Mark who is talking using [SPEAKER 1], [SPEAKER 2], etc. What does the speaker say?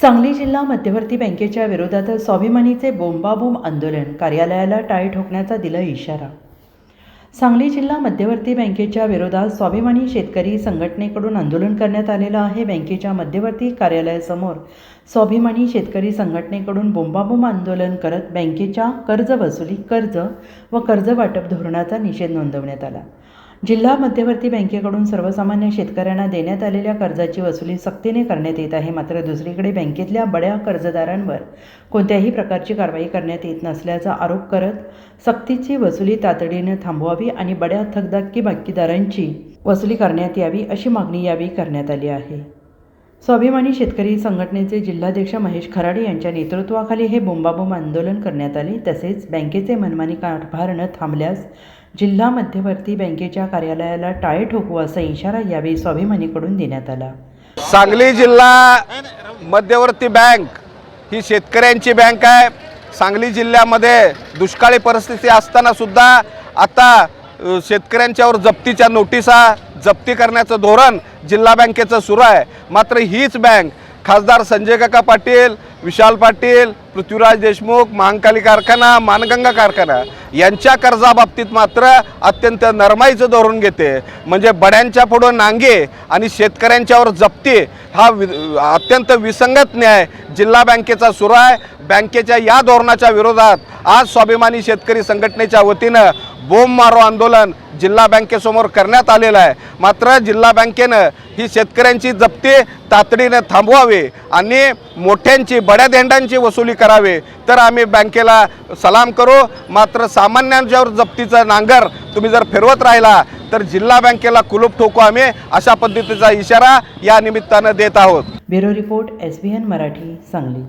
[SPEAKER 1] सांगली जिल्हा मध्यवर्ती बँकेच्या विरोधात स्वाभिमानीचे बोंबाबोंब आंदोलन कार्यालयाला टाळी ठोकण्याचा दिला इशारा. सांगली जिल्हा मध्यवर्ती बँकेच्या विरोधात स्वाभिमानी शेतकरी संघटनेकडून आंदोलन करण्यात आलेलं आहे. बँकेच्या मध्यवर्ती कार्यालयासमोर स्वाभिमानी शेतकरी संघटनेकडून बोंबाबोंब आंदोलन करत बँकेच्या कर्ज वसुली कर्ज व कर्ज वाटप धोरणाचा निषेध नोंदवण्यात आला. जिल्हा मध्यवर्ती बँकेकडून सर्वसामान्य शेतकऱ्यांना देण्यात आलेल्या कर्जाची वसुली सक्तीने करण्यात येत आहे. मात्र दुसरीकडे बँकेतल्या बड्या कर्जदारांवर कोणत्याही प्रकारची कारवाई करण्यात येत नसल्याचा आरोप करत सक्तीची वसुली तातडीने थांबवावी आणि बड्या थकदाकी बाकीदारांची वसुली करण्यात यावी अशी मागणी यावेळी करण्यात आली आहे. स्वाभिमानी शेतकरी संघटनेचे जिल्हाध्यक्ष महेश खराडे यांच्या नेतृत्वाखाली हे बोंबाबोंब आंदोलन करण्यात आले. तसेच बँकेचे मनमानी कारभार न थांबल्यास जिल्हा मध्यवर्ती बँकेच्या कार्यालयाला टाळे ठोकू असा इशारा यावेळी स्वाभिमानीकडून देण्यात आला.
[SPEAKER 2] सांगली जिल्हा मध्यवर्ती बँक ही शेतकऱ्यांची बँक आहे. सांगली जिल्ह्यामध्ये दुष्काळी परिस्थिती असताना सुद्धा आता शेतकऱ्यांच्यावर जप्तीच्या नोटिसा जप्ती करण्याचं धोरण जिल्हा बँकेचं सुरू आहे. मात्र हीच बँक खासदार संजय काका पाटील विशाल पाटील पृथ्वीराज देशमुख महांकाली कारखाना मानगंगा कारखाना यांच्या कर्जाबाबतीत मात्र अत्यंत नरमाईचं धोरण घेते. म्हणजे बड्यांच्या पुढं नांगे आणि शेतकऱ्यांच्यावर जप्ती हा वि अत्यंत विसंगत न्याय जिल्हा बँकेचा सुरू आहे. बँकेच्या या धोरणाच्या विरोधात आज स्वाभिमानी शेतकरी संघटनेच्या वतीनं बोंब मारो आंदोलन जिल्हा बँकेसमोर करण्यात आलेला आहे. मात्र जिल्हा बँकेनं ही शेतकऱ्यांची जप्ती तातडीनं थांबवावी आणि मोठ्यांची बड्या धेंडांची वसुली करावी. तर आम्ही बँकेला सलाम करू. मात्र सामान्यांच्यावर जप्तीचा नांगर तुम्ही जर फिरवत राहिला तर जिल्हा बँकेला कुलूप ठोकू आम्ही अशा पद्धतीचा इशारा या निमित्तानं देत आहोत.
[SPEAKER 1] Bureau report S Marathi Sangli.